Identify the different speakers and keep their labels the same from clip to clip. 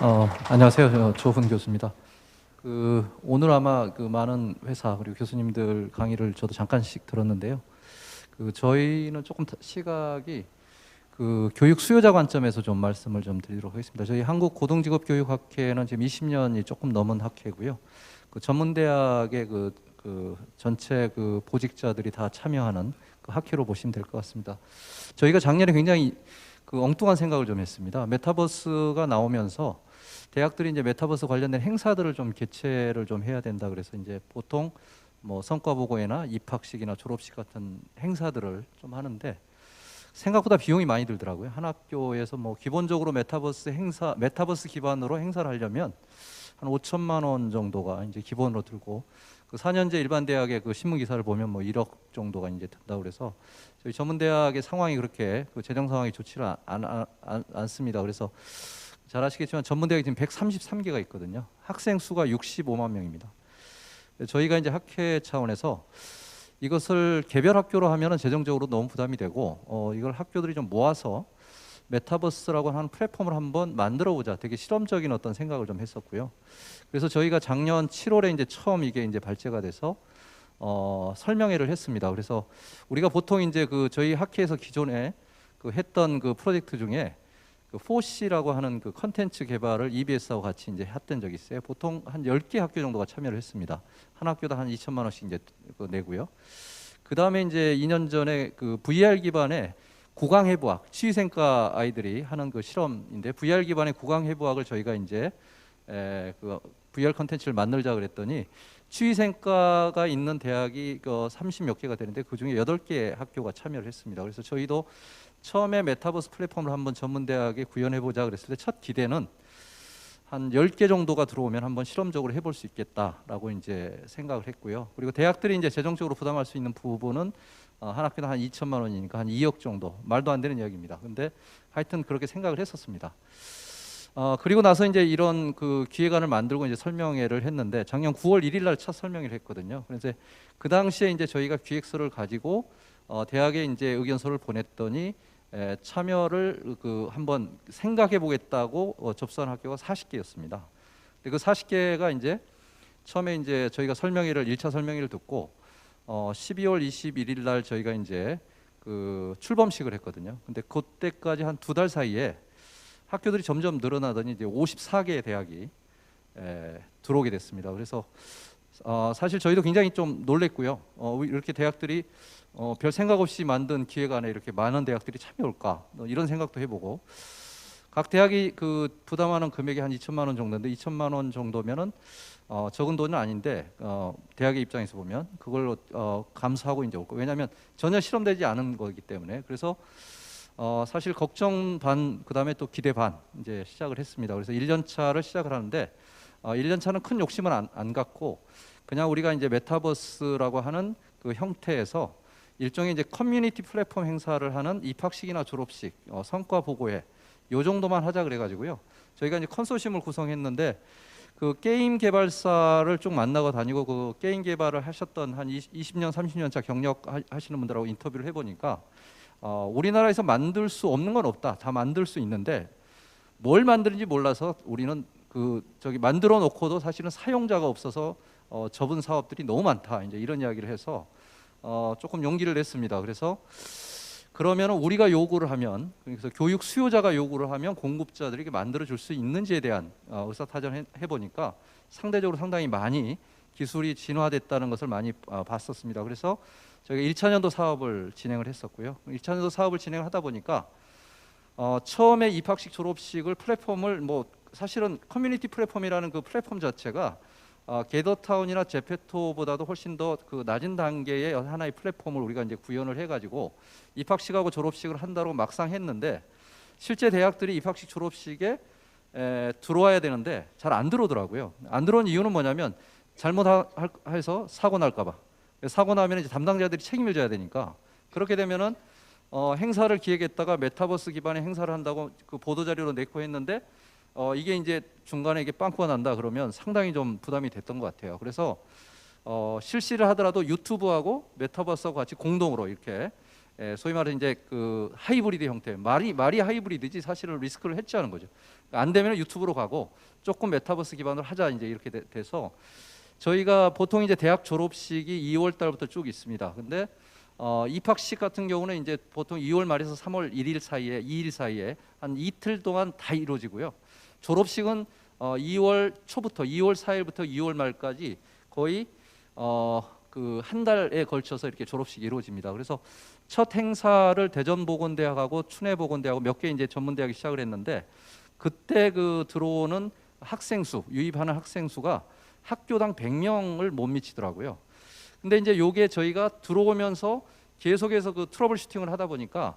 Speaker 1: 어, 안녕하세요. 저 조훈 교수입니다. 그 오늘 아마 그 많은 회사 그리고 교수님들 강의를 저도 잠깐씩 들었는데요. 그 저희는 조금 다- 시각이 그 교육 수요자 관점에서 좀 말씀을 좀 드리도록 하겠습니다. 저희 한국 고등직업교육학회는 지금 20년이 조금 넘은 학회고요. 그 전문대학의 그, 그 전체 그 보직자들이 다 참여하는 그 학회로 보시면 될 것 같습니다. 저희가 작년에 굉장히 그 엉뚱한 생각을 좀 했습니다. 메타버스가 나오면서 대학들이 이제 메타버스 관련된 행사들을 좀 개최를 좀 해야 된다 그래서 이제 보통 뭐 성과 보고회나 입학식이나 졸업식 같은 행사들을 좀 하는데 생각보다 비용이 많이 들더라고요. 한 학교에서 뭐 기본적으로 메타버스 행사 메타버스 기반으로 행사를 하려면 한 5천만 원 정도가 이제 기본으로 들고 그 4년제 일반 대학의 그 신문 기사를 보면 뭐 1억 정도가 이제 든다 그래서 저희 전문 대학의 상황이 그렇게 그 재정 상황이 좋지를 않, 않, 않, 않습니다. 그래서 잘 아시겠지만 전문 대학이 지금 133개가 있거든요. 학생 수가 65만 명입니다. 저희가 이제 학회 차원에서 이것을 개별 학교로 하면은 재정적으로 너무 부담이 되고 어, 이걸 학교들이 좀 모아서 메타버스라고 하는 플랫폼을 한번 만들어 보자. 되게 실험적인 어떤 생각을 좀 했었고요. 그래서 저희가 작년 7월에 이제 처음 이게 이제 발제가 돼서 어, 설명회를 했습니다. 그래서 우리가 보통 이제 그 저희 학회에서 기존에 그 했던 그 프로젝트 중에 그 4C라고 하는 그 컨텐츠 개발을 EBS하고 같이 이제 했던 적이 있어요. 보통 한 10개 학교 정도가 참여를 했습니다. 한 학교당 한 2천만 원씩 이제 그 내고요. 그다음에 이제 2년 전에 그 VR 기반의 구강 해부학 치위생과 아이들이 하는 그 실험인데 VR 기반의 구강 해부학을 저희가 이제 에, 그 VR 컨텐츠를 만들자 그랬더니 치위생과가 있는 대학이 그 30몇 개가 되는데 그 중에 8개 학교가 참여를 했습니다. 그래서 저희도 처음에 메타버스 플랫폼을 한번 전문 대학에 구현해 보자 그랬을 때 첫 기대는 한 10개 정도가 들어오면 한번 실험적으로 해볼 수 있겠다라고 이제 생각을 했고요. 그리고 대학들이 이제 재정적으로 부담할 수 있는 부분은 어, 한 학교당 한 2천만 원이니까 한 2억 정도 말도 안 되는 이야기입니다. 근데 하여튼 그렇게 생각을 했었습니다. 어, 그리고 나서 이제 이런 그 기획안을 만들고 이제 설명회를 했는데 작년 9월 1일 날 첫 설명회를 했거든요. 그래서 그 당시에 이제 저희가 기획서를 가지고 어, 대학에 이제 의견서를 보냈더니 에, 참여를 그 한번 생각해 보겠다고 어, 접수한 학교가 40개였습니다. 근데 그 40개가 이제 처음에 이제 저희가 설명회를 1차 설명회를 듣고 어, 12월 21일 날 저희가 이제 그 출범식을 했거든요. 근데 그때까지 한 두 달 사이에 학교들이 점점 늘어나더니 이제 54개의 대학이 에, 들어오게 됐습니다. 그래서 어, 사실 저희도 굉장히 좀 놀랬고요. 어, 이렇게 대학들이 어, 별 생각 없이 만든 기획안에 이렇게 많은 대학들이 참여올까 뭐 이런 생각도 해보고 각 대학이 그 부담하는 금액이 한 2천만 원 정도인데 2천만 원 정도면은 어, 적은 돈은 아닌데 어, 대학의 입장에서 보면 그걸 어, 감수하고 이제 올 거. 왜냐하면 전혀 실험되지 않은 거기 때문에 그래서 어, 사실 걱정 반 그다음에 또 기대 반 이제 시작을 했습니다. 그래서 1년 차를 시작을 하는데 어, 1년 차는 큰 욕심은 안, 안 갖고 그냥 우리가 이제 메타버스라고 하는 그 형태에서 일종의 이제 커뮤니티 플랫폼 행사를 하는 입학식이나 졸업식, 어, 성과 보고회 요 정도만 하자 그래가지고요. 저희가 이제 컨소시엄을 구성했는데 그 게임 개발사를 쭉 만나고 다니고 그 게임 개발을 하셨던 한 20 년, 30년 차 경력 하- 하시는 분들하고 인터뷰를 해보니까 어, 우리나라에서 만들 수 없는 건 없다. 다 만들 수 있는데 뭘 만드는지 몰라서 우리는 그 저기 만들어 놓고도 사실은 사용자가 없어서 어, 접은 사업들이 너무 많다. 이제 이런 이야기를 해서 어, 조금 용기를 냈습니다. 그래서 그러면 우리가 요구를 하면 그래서 교육 수요자가 요구를 하면 공급자들에게 만들어 줄 수 있는지에 대한 어, 의사타전 해 보니까 상대적으로 상당히 많이 기술이 진화됐다는 것을 많이 어, 봤었습니다. 그래서 저희가 1차 년도 사업을 진행을 했었고요. 1차 년도 사업을 진행하다 보니까 어, 처음에 입학식 졸업식을 플랫폼을 뭐 사실은 커뮤니티 플랫폼이라는 그 플랫폼 자체가 어, 게더타운이나 제페토보다도 훨씬 더 그 낮은 단계의 하나의 플랫폼을 우리가 이제 구현을 해가지고 입학식하고 졸업식을 한다고 막상 했는데 실제 대학들이 입학식 졸업식에 에, 들어와야 되는데 잘 안 들어오더라고요. 안 들어온 이유는 뭐냐면 잘못해서 사고 날까봐. 사고 나면 이제 담당자들이 책임을 져야 되니까 그렇게 되면은 어, 행사를 기획했다가 메타버스 기반의 행사를 한다고 그 보도 자료로 내고 했는데 어, 이게 이제 중간에 이게 빵꾸가 난다 그러면 상당히 좀 부담이 됐던 것 같아요. 그래서 어, 실시를 하더라도 유튜브하고 메타버스하고 같이 공동으로 이렇게 예, 소위 말해 이제 그 하이브리드 형태 말이 말이 하이브리드지 사실은 리스크를 해지하는 거죠. 그러니까 안 되면 유튜브로 가고 조금 메타버스 기반으로 하자 이제 이렇게 돼, 돼서 저희가 보통 이제 대학 졸업식이 2월 달부터 쭉 있습니다. 근데 어, 입학식 같은 경우는 이제 보통 2월 말에서 3월 1일 사이에 2일 사이에 한 이틀 동안 다 이루어지고요. 졸업식은 어, 2월 초부터 2월 4일부터 2월 말까지 거의 어, 그 한 달에 걸쳐서 이렇게 졸업식이 이루어집니다. 그래서 첫 행사를 대전보건대학하고 춘해보건대하고 몇 개 이제 전문대학이 시작을 했는데 그때 그 들어오는 학생 수 유입하는 학생 수가 학교당 100명을 못 미치더라고요. 근데 이제 요게 저희가 들어오면서 계속해서 그 트러블 슈팅을 하다 보니까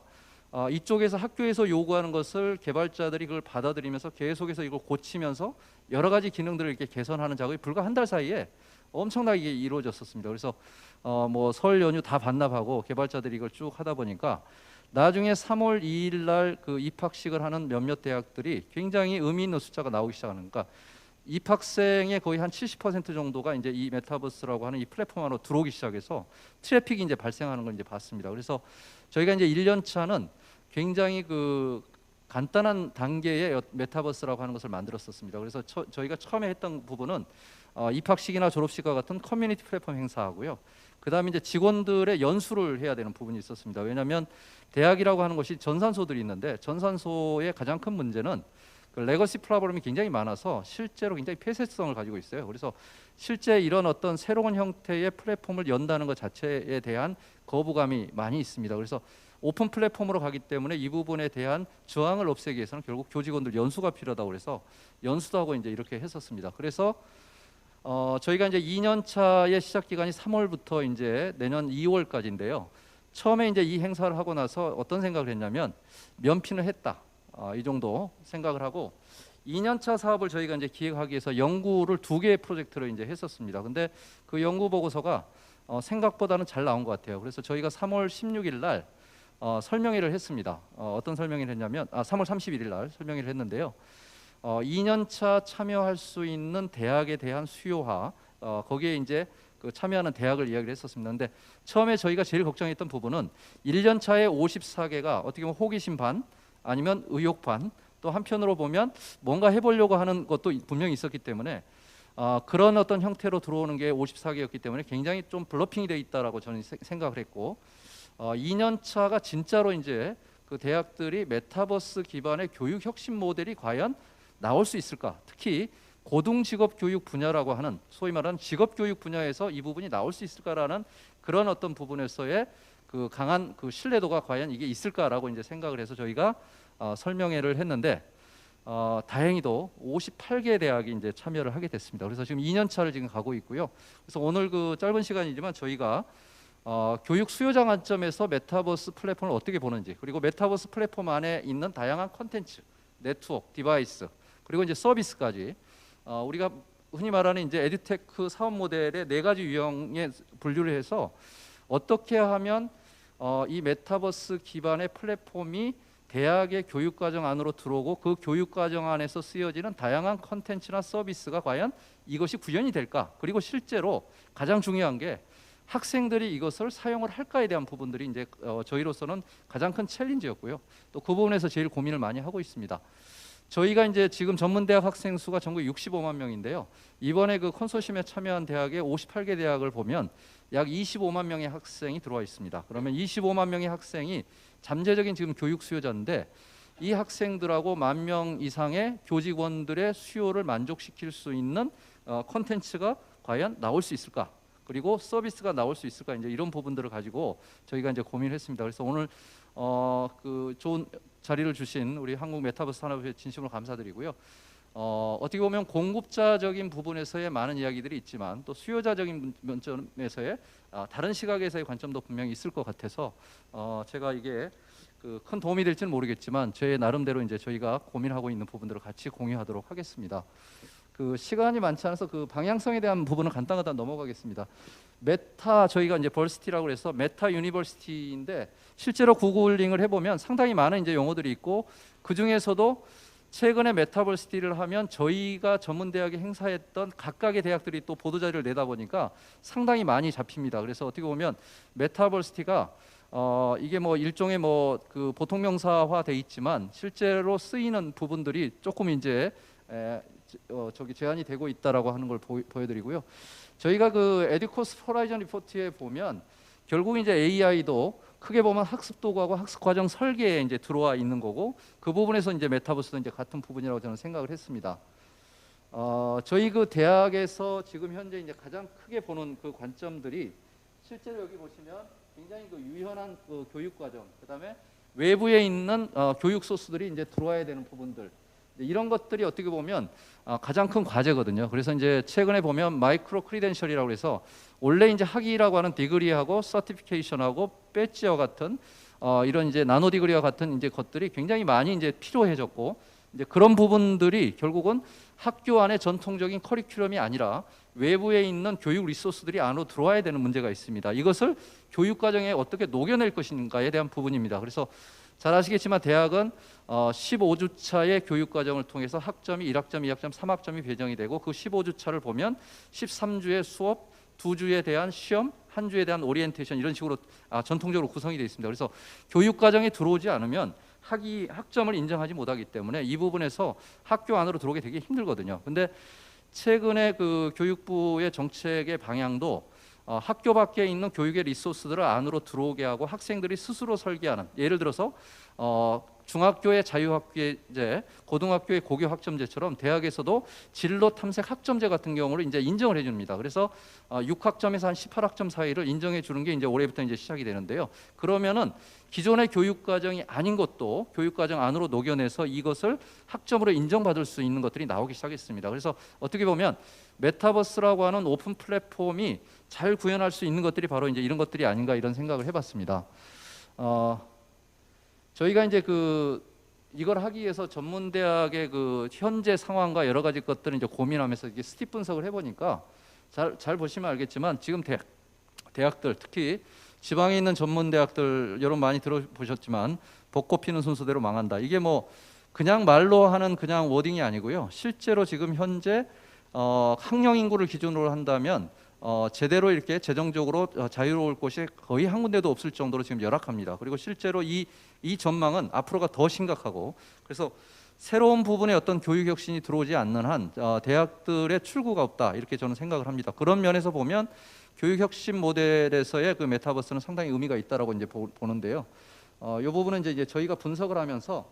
Speaker 1: 어, 이쪽에서 학교에서 요구하는 것을 개발자들이 그걸 받아들이면서 계속해서 이걸 고치면서 여러 가지 기능들을 이렇게 개선하는 작업이 불과 한 달 사이에 엄청나게 이루어졌었습니다. 그래서 어, 뭐설 연휴 다 반납하고 개발자들이 이걸 쭉 하다 보니까 나중에 3월 2일 날 그 입학식을 하는 몇몇 대학들이 굉장히 의미 있는 숫자가 나오기 시작하는 거니까 입학생의 거의 한 70% 정도가 이제 이 메타버스라고 하는 이 플랫폼 안으로 들어오기 시작해서 트래픽이 이제 발생하는 걸 이제 봤습니다. 그래서 저희가 이제 1년 차는 굉장히 그 간단한 단계의 메타버스라고 하는 것을 만들었었습니다. 그래서 처, 저희가 처음에 했던 부분은 어, 입학식이나 졸업식과 같은 커뮤니티 플랫폼 행사하고요. 그다음에 이제 직원들의 연수를 해야 되는 부분이 있었습니다. 왜냐하면 대학이라고 하는 것이 전산소들이 있는데 전산소의 가장 큰 문제는 그 레거시 프로그램이 굉장히 많아서 실제로 굉장히 폐쇄성을 가지고 있어요. 그래서 실제 이런 어떤 새로운 형태의 플랫폼을 연다는 것 자체에 대한 거부감이 많이 있습니다. 그래서 오픈 플랫폼으로 가기 때문에 이 부분에 대한 저항을 없애기 위해서는 결국 교직원들 연수가 필요하다고 그래서 연수도 하고 이제 이렇게 했었습니다. 그래서 어, 저희가 이제 2년 차의 시작 기간이 3월부터 이제 내년 2월까지인데요. 처음에 이제 이 행사를 하고 나서 어떤 생각을 했냐면 면피는 했다. 어, 이 정도 생각을 하고 2년차 사업을 저희가 이제 기획하기 위해서 연구를 두 개의 프로젝트로 이제 했었습니다. 근데 그 연구 보고서가 어, 생각보다는 잘 나온 것 같아요. 그래서 저희가 3월 16일 날 어, 설명회를 했습니다. 어, 어떤 설명회를 했냐면 아, 3월 31일 날 설명회를 했는데요. 어, 2년차 참여할 수 있는 대학에 대한 수요화 어, 거기에 이제 그 참여하는 대학을 이야기를 했었습니다. 근데 처음에 저희가 제일 걱정했던 부분은 1년 차에 54개가 어떻게 보면 호기심 반 아니면 의욕 반 또 한편으로 보면 뭔가 해보려고 하는 것도 분명히 있었기 때문에 어, 그런 어떤 형태로 들어오는 게 54개였기 때문에 굉장히 좀 블러핑이 돼 있다라고 저는 세- 생각을 했고 어, 2년 차가 진짜로 이제 그 대학들이 메타버스 기반의 교육 혁신 모델이 과연 나올 수 있을까? 특히 고등 직업 교육 분야라고 하는 소위 말하는 직업 교육 분야에서 이 부분이 나올 수 있을까라는 그런 어떤 부분에서의 그 강한 그 신뢰도가 과연 이게 있을까라고 이제 생각을 해서 저희가 어, 설명회를 했는데 어, 다행히도 58개 대학이 이제 참여를 하게 됐습니다. 그래서 지금 2년 차를 지금 가고 있고요. 그래서 오늘 그 짧은 시간이지만 저희가 어, 교육 수요자 관점에서 메타버스 플랫폼을 어떻게 보는지 그리고 메타버스 플랫폼 안에 있는 다양한 콘텐츠, 네트워크, 디바이스 그리고 이제 서비스까지 어, 우리가 흔히 말하는 이제 에듀테크 사업 모델의 네 가지 유형에 분류를 해서 어떻게 하면 어, 이 메타버스 기반의 플랫폼이 대학의 교육 과정 안으로 들어오고 그 교육 과정 안에서 쓰여지는 다양한 컨텐츠나 서비스가 과연 이것이 구현이 될까? 그리고 실제로 가장 중요한 게 학생들이 이것을 사용을 할까에 대한 부분들이 이제 어, 저희로서는 가장 큰 챌린지였고요. 또 그 부분에서 제일 고민을 많이 하고 있습니다. 저희가 이제 지금 전문대학 학생 수가 전국 65만 명인데요. 이번에 그 컨소시엄에 참여한 대학의 58개 대학을 보면 약 25만 명의 학생이 들어와 있습니다. 그러면 25만 명의 학생이 잠재적인 지금 교육 수요자인데 이 학생들하고 만 명 이상의 교직원들의 수요를 만족시킬 수 있는 어, 콘텐츠가 과연 나올 수 있을까? 그리고 서비스가 나올 수 있을까? 이제 이런 부분들을 가지고 저희가 이제 고민을 했습니다. 그래서 오늘 어, 그 좋은 자리를 주신 우리 한국 메타버스 산업에 진심으로 감사드리고요. 어, 어떻게 보면 공급자적인 부분에서의 많은 이야기들이 있지만 또 수요자적인 문- 면점에서의 아, 다른 시각에서의 관점도 분명히 있을 것 같아서 어, 제가 이게 그 큰 도움이 될지는 모르겠지만 제 나름대로 이제 저희가 고민하고 있는 부분들을 같이 공유하도록 하겠습니다. 그 시간이 많지 않아서 그 방향성에 대한 부분은 간단하다 넘어가겠습니다. 메타 저희가 이제 벌시티라고 해서 메타 유니버시티인데 실제로 구글링을 해보면 상당히 많은 이제 용어들이 있고 그 중에서도 최근에 메타버시티를 하면 저희가 전문 대학에 행사했던 각각의 대학들이 또 보도 자료를 내다 보니까 상당히 많이 잡힙니다. 그래서 어떻게 보면 메타버시티가 어, 이게 뭐 일종의 뭐 그 보통 명사화 돼 있지만 실제로 쓰이는 부분들이 조금 이제 에, 어, 저기 제한이 되고 있다라고 하는 걸 보, 보여드리고요. 저희가 그 에듀코스 호라이전 리포트에 보면 결국 이제 AI도 크게 보면 학습 도구하고 학습 과정 설계에 이제 들어와 있는 거고 그 부분에서 이제 메타버스도 이제 같은 부분이라고 저는 생각을 했습니다. 어, 저희 그 대학에서 지금 현재 이제 가장 크게 보는 그 관점들이 실제로 여기 보시면 굉장히 그 유연한 그 교육 과정, 그다음에 외부에 있는 어, 교육 소스들이 이제 들어와야 되는 부분들 이제 이런 것들이 어떻게 보면 어, 가장 큰 과제거든요. 그래서 이제 최근에 보면 마이크로 크리덴셜이라고 해서 원래 이제 학위라고 하는 디그리하고 서티피케이션하고 배지와 같은 어, 이런 이제 나노 디그리와 같은 이제 것들이 굉장히 많이 이제 필요해졌고 이제 그런 부분들이 결국은 학교 안에 전통적인 커리큘럼이 아니라 외부에 있는 교육 리소스들이 안으로 들어와야 되는 문제가 있습니다. 이것을 교육 과정에 어떻게 녹여낼 것인가에 대한 부분입니다. 그래서 잘 아시겠지만 대학은 어, 15주차의 교육 과정을 통해서 학점이 1학점, 2학점, 3학점이 배정이 되고 그 15주차를 보면 13주의 수업, 두 주에 대한 시험, 한 주에 대한 오리엔테이션 이런 식으로 아, 전통적으로 구성이 되어 있습니다. 그래서 교육 과정에 들어오지 않으면 학위 학점을 인정하지 못하기 때문에 이 부분에서 학교 안으로 들어오기 되게 힘들거든요. 근데 최근에 그 교육부의 정책의 방향도 어, 학교 밖에 있는 교육의 리소스들을 안으로 들어오게 하고 학생들이 스스로 설계하는 예를 들어서 어, 중학교의 자유학교제, 고등학교의 고교 학점제처럼 대학에서도 진로 탐색 학점제 같은 경우를 이제 인정을 해줍니다. 그래서 어, 6학점에서 한 18학점 사이를 인정해 주는 게 이제 올해부터 이제 시작이 되는데요. 그러면은 기존의 교육 과정이 아닌 것도 교육 과정 안으로 녹여내서 이것을 학점으로 인정받을 수 있는 것들이 나오기 시작했습니다. 그래서 어떻게 보면 메타버스라고 하는 오픈 플랫폼이 잘 구현할 수 있는 것들이 바로 이제 이런 것들이 아닌가 이런 생각을 해봤습니다. 어, 저희가 이제 그 이걸 하기 위해서 전문 대학의 그 현재 상황과 여러 가지 것들을 이제 고민하면서 이게 스팁 분석을 해보니까 잘 잘 보시면 알겠지만 지금 대학 대학들 특히 지방에 있는 전문 대학들 여러분 많이 들어보셨지만 벚꽃 피는 순서대로 망한다. 이게 뭐 그냥 말로 하는 그냥 워딩이 아니고요. 실제로 지금 현재 어, 학령 인구를 기준으로 한다면 어, 제대로 이렇게 재정적으로 어, 자유로울 곳이 거의 한 군데도 없을 정도로 지금 열악합니다. 그리고 실제로 이, 이 전망은 앞으로가 더 심각하고 그래서 새로운 부분에 어떤 교육 혁신이 들어오지 않는 한 어, 대학들의 출구가 없다 이렇게 저는 생각을 합니다. 그런 면에서 보면 교육 혁신 모델에서의 그 메타버스는 상당히 의미가 있다라고 이제 보, 보는데요. 어, 이 부분은 이제, 저희가 분석을 하면서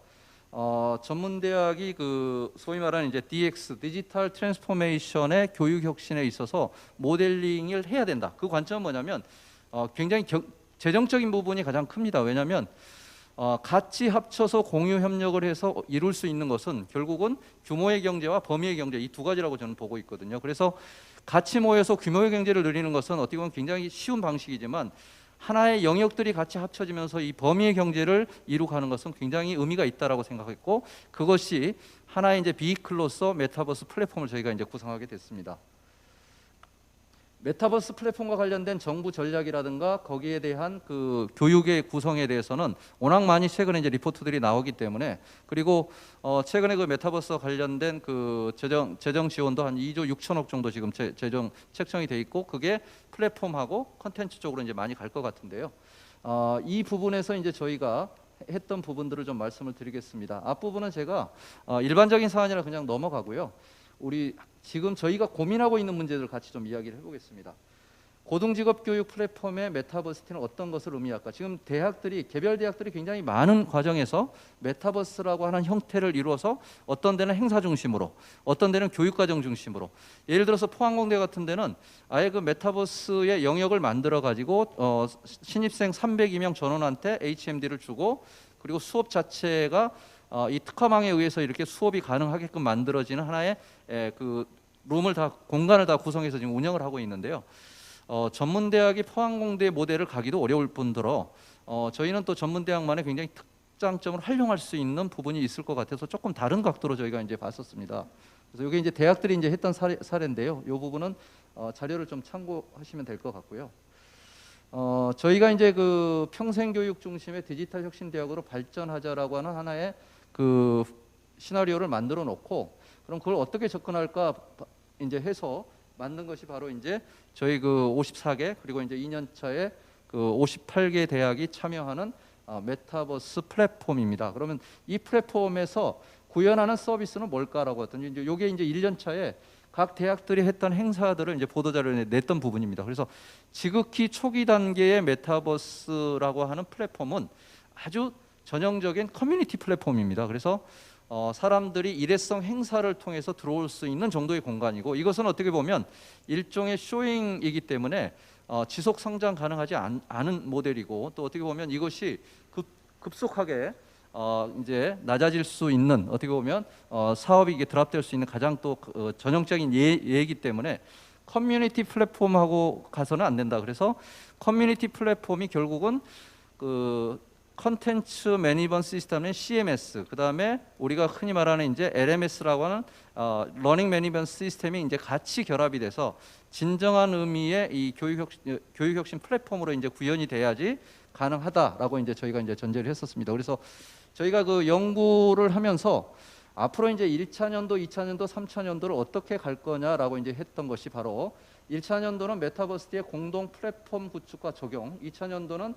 Speaker 1: 어, 전문 대학이 그 소위 말하는 이제 DX 디지털 트랜스포메이션의 교육 혁신에 있어서 모델링을 해야 된다. 그 관점은 뭐냐면 어, 굉장히 겨, 재정적인 부분이 가장 큽니다. 왜냐하면 어, 같이 합쳐서 공유 협력을 해서 이룰 수 있는 것은 결국은 규모의 경제와 범위의 경제 이 두 가지라고 저는 보고 있거든요. 그래서 같이 모여서 규모의 경제를 누리는 것은 어떻게 보면 굉장히 쉬운 방식이지만 하나의 영역들이 같이 합쳐지면서 이 범위의 경제를 이루가는 것은 굉장히 의미가 있다라고 생각했고 그것이 하나의 이제 비클로서 메타버스 플랫폼을 저희가 이제 구성하게 됐습니다. 메타버스 플랫폼과 관련된 정부 전략이라든가 거기에 대한 그 교육의 구성에 대해서는 워낙 많이 최근에 이제 리포트들이 나오기 때문에 그리고 어 최근에 그 메타버스와 관련된 그 재정 재정 지원도 한 2조 6천억 정도 지금 재, 재정 책정이 돼 있고 그게 플랫폼하고 컨텐츠 쪽으로 이제 많이 갈 것 같은데요. 어 이 부분에서 이제 저희가 했던 부분들을 좀 말씀을 드리겠습니다. 앞 부분은 제가 어 일반적인 사안이라 그냥 넘어가고요. 우리 지금 저희가 고민하고 있는 문제들을 같이 좀 이야기를 해보겠습니다. 고등직업 교육 플랫폼의 메타버스티는 어떤 것을 의미할까? 지금 대학들이 개별 대학들이 굉장히 많은 과정에서 메타버스라고 하는 형태를 이루어서 어떤 데는 행사 중심으로, 어떤 데는 교육 과정 중심으로. 예를 들어서 포항공대 같은 데는 아예 그 메타버스의 영역을 만들어 가지고 어, 신입생 302명 전원한테 HMD를 주고 그리고 수업 자체가 어, 이 특화망에 의해서 이렇게 수업이 가능하게끔 만들어지는 하나의 에, 그 룸을 다 공간을 다 구성해서 지금 운영을 하고 있는데요. 어, 전문 대학이 포항공대 모델을 가기도 어려울 뿐더러 어, 저희는 또 전문 대학만의 굉장히 특장점을 활용할 수 있는 부분이 있을 것 같아서 조금 다른 각도로 저희가 이제 봤었습니다. 그래서 이게 이제 대학들이 이제 했던 사례, 사례인데요. 이 부분은 어, 자료를 좀 참고하시면 될 것 같고요. 어, 저희가 이제 그 평생교육 중심의 디지털 혁신 대학으로 발전하자라고 하는 하나의 그 시나리오를 만들어 놓고 그럼 그걸 어떻게 접근할까 이제 해서 만든 것이 바로 이제 저희 그 54개 그리고 이제 2년 차에 그 58개 대학이 참여하는 어, 메타버스 플랫폼입니다. 그러면 이 플랫폼에서 구현하는 서비스는 뭘까라고 했더니 이제 요게 이제 1년 차에 각 대학들이 했던 행사들을 이제 보도 자료에 냈던 부분입니다. 그래서 지극히 초기 단계의 메타버스라고 하는 플랫폼은 아주 전형적인 커뮤니티 플랫폼입니다. 그래서 어, 사람들이 일회성 행사를 통해서 들어올 수 있는 정도의 공간이고 이것은 어떻게 보면 일종의 쇼잉이기 때문에 어, 지속 성장 가능하지 않, 은 모델이고 또 어떻게 보면 이것이 급, 급속하게 어, 이제 낮아질 수 있는 어떻게 보면 어, 사업이 이게 드랍될 수 있는 가장 또 어, 전형적인 예, 예이기 때문에 커뮤니티 플랫폼하고 가서는 안 된다. 그래서 커뮤니티 플랫폼이 결국은 그 컨텐츠 매니지먼트 시스템의 CMS, 그 다음에 우리가 흔히 말하는 이제 LMS라고 하는 어, 러닝 매니지먼트 시스템이 이제 같이 결합이 돼서 진정한 의미의 이 교육 혁신, 교육 혁신 플랫폼으로 이제 구현이 돼야지 가능하다라고 이제 저희가 이제 전제를 했었습니다. 그래서 저희가 그 연구를 하면서 앞으로 이제 1차 년도, 2차 년도, 3차 년도를 어떻게 갈 거냐라고 이제 했던 것이 바로 1차 년도는 메타버스의 공동 플랫폼 구축과 적용, 2차 년도는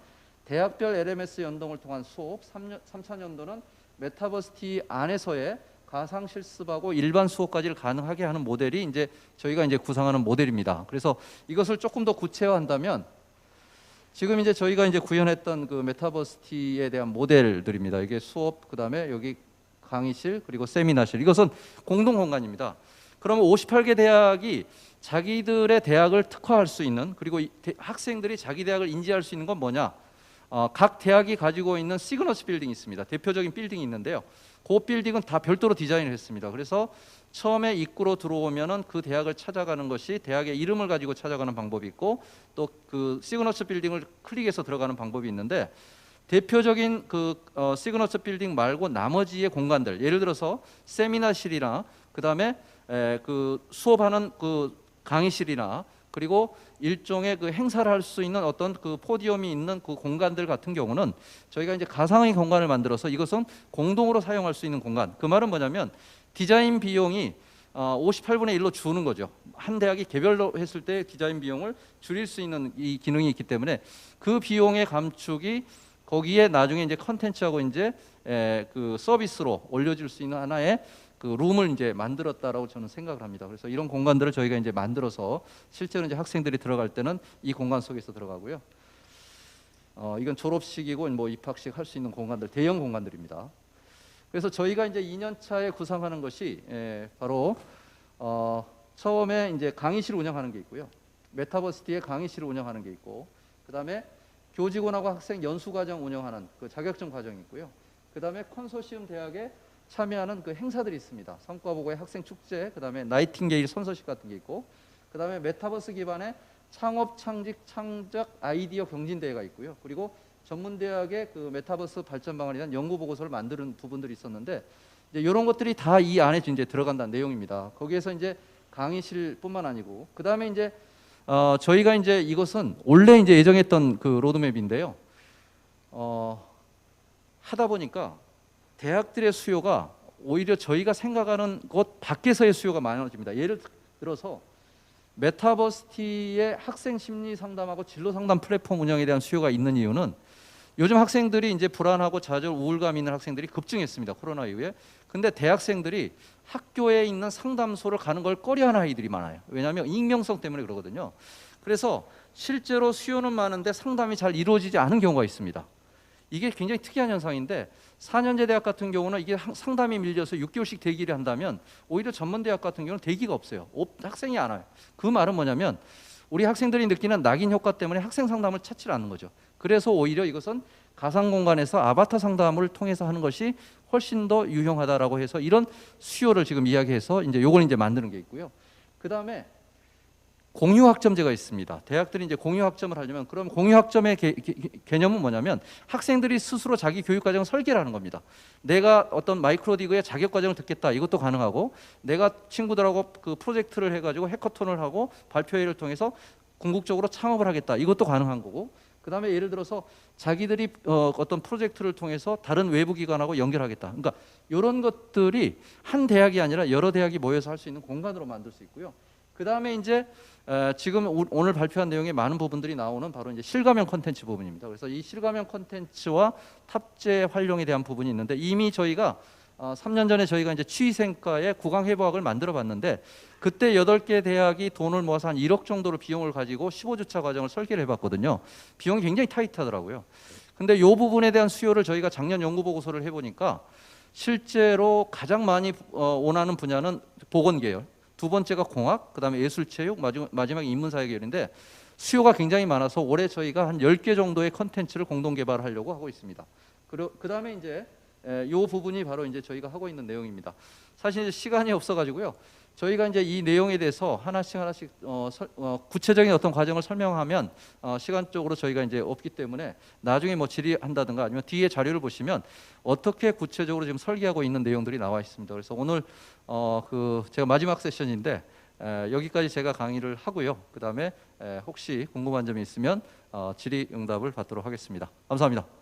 Speaker 1: 대학별 LMS 연동을 통한 수업, 3년, 3차 년도는 메타버시티 안에서의 가상 실습하고 일반 수업까지를 가능하게 하는 모델이 이제 저희가 이제 구상하는 모델입니다. 그래서 이것을 조금 더 구체화한다면 지금 이제 저희가 이제 구현했던 그 메타버시티에 대한 모델들입니다. 이게 수업 그다음에 여기 강의실 그리고 세미나실 이것은 공동 공간입니다. 그러면 58개 대학이 자기들의 대학을 특화할 수 있는 그리고 학생들이 자기 대학을 인지할 수 있는 건 뭐냐? 어, 각 대학이 가지고 있는 시그너스 빌딩이 있습니다. 대표적인 빌딩이 있는데요. 그 빌딩은 다 별도로 디자인을 했습니다. 그래서 처음에 입구로 들어오면은 그 대학을 찾아가는 것이 대학의 이름을 가지고 찾아가는 방법이 있고 또 그 시그너스 빌딩을 클릭해서 들어가는 방법이 있는데 대표적인 그 어, 시그너처 빌딩 말고 나머지의 공간들 예를 들어서 세미나실이나 그다음에 에, 그 수업하는 그 강의실이나 그리고 일종의 그 행사를 할 수 있는 어떤 그 포디움이 있는 그 공간들 같은 경우는 저희가 이제 가상의 공간을 만들어서 이것은 공동으로 사용할 수 있는 공간. 그 말은 뭐냐면 디자인 비용이 어, 58분의 1로 주는 거죠. 한 대학이 개별로 했을 때 디자인 비용을 줄일 수 있는 이 기능이 있기 때문에 그 비용의 감축이 거기에 나중에 이제 컨텐츠하고 이제 에, 그 서비스로 올려줄 수 있는 하나의 그 룸을 이제 만들었다라고 저는 생각을 합니다. 그래서 이런 공간들을 저희가 이제 만들어서 실제로 이제 학생들이 들어갈 때는 이 공간 속에서 들어가고요. 어, 이건 졸업식이고 뭐 입학식 할 수 있는 공간들 대형 공간들입니다. 그래서 저희가 이제 2년 차에 구상하는 것이 에, 바로 어, 처음에 이제 강의실 운영하는 게 있고요. 메타버시티에 강의실을 운영하는 게 있고, 그 다음에 교직원하고 학생 연수 과정 운영하는 그 자격증 과정이 있고요. 그 다음에 컨소시엄 대학에 참여하는 그 행사들이 있습니다. 성과 보고의 학생 축제, 그 다음에 나이팅게일 선서식 같은 게 있고, 그 다음에 메타버스 기반의 창업, 창직, 창작 아이디어 경진 대회가 있고요. 그리고 전문 대학의 그 메타버스 발전 방안에 대한 연구 보고서를 만드는 부분들이 있었는데 이제 이런 것들이 다 이 안에 이제 들어간다는 내용입니다. 거기에서 이제 강의실뿐만 아니고 그 다음에 이제 어, 저희가 이제 이것은 원래 이제 예정했던 그 로드맵인데요. 어, 하다 보니까 대학들의 수요가 오히려 저희가 생각하는 것 밖에서의 수요가 많아집니다. 예를 들어서 메타버시티의 학생 심리 상담하고 진로 상담 플랫폼 운영에 대한 수요가 있는 이유는 요즘 학생들이 이제 불안하고 좌절 우울감 있는 학생들이 급증했습니다. 코로나 이후에. 근데 대학생들이 학교에 있는 상담소를 가는 걸 꺼려하는 아이들이 많아요. 왜냐하면 익명성 때문에 그러거든요. 그래서 실제로 수요는 많은데 상담이 잘 이루어지지 않은 경우가 있습니다. 이게 굉장히 특이한 현상인데 4년제 대학 같은 경우는 이게 상- 상담이 밀려서 6개월씩 대기를 한다면 오히려 전문 대학 같은 경우는 대기가 없어요. 없- 학생이 안 와요. 그 말은 뭐냐면 우리 학생들이 느끼는 낙인 효과 때문에 학생 상담을 찾지 않는 거죠. 그래서 오히려 이것은 가상 공간에서 아바타 상담을 통해서 하는 것이 훨씬 더 유용하다라고 해서 이런 수요를 지금 이야기해서 이제 요걸 이제 만드는 게 있고요. 그다음에 공유 학점제가 있습니다. 대학들이 이제 공유 학점을 하려면 그럼 공유 학점의 개, 개- 개 념은 뭐냐면 학생들이 스스로 자기 교육 과정을 설계를 하는 겁니다. 내가 어떤 마이크로디그의 자격 과정을 듣겠다 이것도 가능하고 내가 친구들하고 그 프로젝트를 해가지고 해커톤을 하고 발표회를 통해서 궁극적으로 창업을 하겠다 이것도 가능한 거고 그 다음에 예를 들어서 자기들이 어, 어떤 프로젝트를 통해서 다른 외부 기관하고 연결하겠다. 그러니까 이런 것들이 한 대학이 아니라 여러 대학이 모여서 할 수 있는 공간으로 만들 수 있고요. 그 다음에 이제 에, 지금 오- 오늘 발표한 내용의 많은 부분들이 나오는 바로 이제 실가면 컨텐츠 부분입니다. 그래서 이 실가면 컨텐츠와 탑재 활용에 대한 부분이 있는데 이미 저희가 어, 3년 전에 저희가 이제 취생과의 구강 해부학을 만들어 봤는데 그때 8개 대학이 돈을 모아서 한 1억 정도로 비용을 가지고 15주차 과정을 설계를 해 봤거든요. 비용이 굉장히 타이트하더라고요. 근데 이 부분에 대한 수요를 저희가 작년 연구 보고서를 해 보니까 실제로 가장 많이 어, 원하는 분야는 보건 계열, 두 번째가 공학, 그다음에 예술체육, 마지막 마지막 인문사회 계열인데 수요가 굉장히 많아서 올해 저희가 한 10개 정도의 컨텐츠를 공동 개발하려고 하고 있습니다. 그리고 그다음에 이제 에, 요 부분이 바로 이제 저희가 하고 있는 내용입니다. 사실 시간이 없어 가지고요. 저희가 이제 이 내용에 대해서 하나씩 하나씩 어, 설- 어, 구체적인 어떤 과정을 설명하면 어, 시간적으로 저희가 이제 없기 때문에 나중에 뭐 질의한다든가 아니면 뒤에 자료를 보시면 어떻게 구체적으로 지금 설계하고 있는 내용들이 나와 있습니다. 그래서 오늘 어, 그 제가 마지막 세션인데 에, 여기까지 제가 강의를 하고요. 그 다음에 혹시 궁금한 점이 있으면 어, 질의 응답을 받도록 하겠습니다. 감사합니다.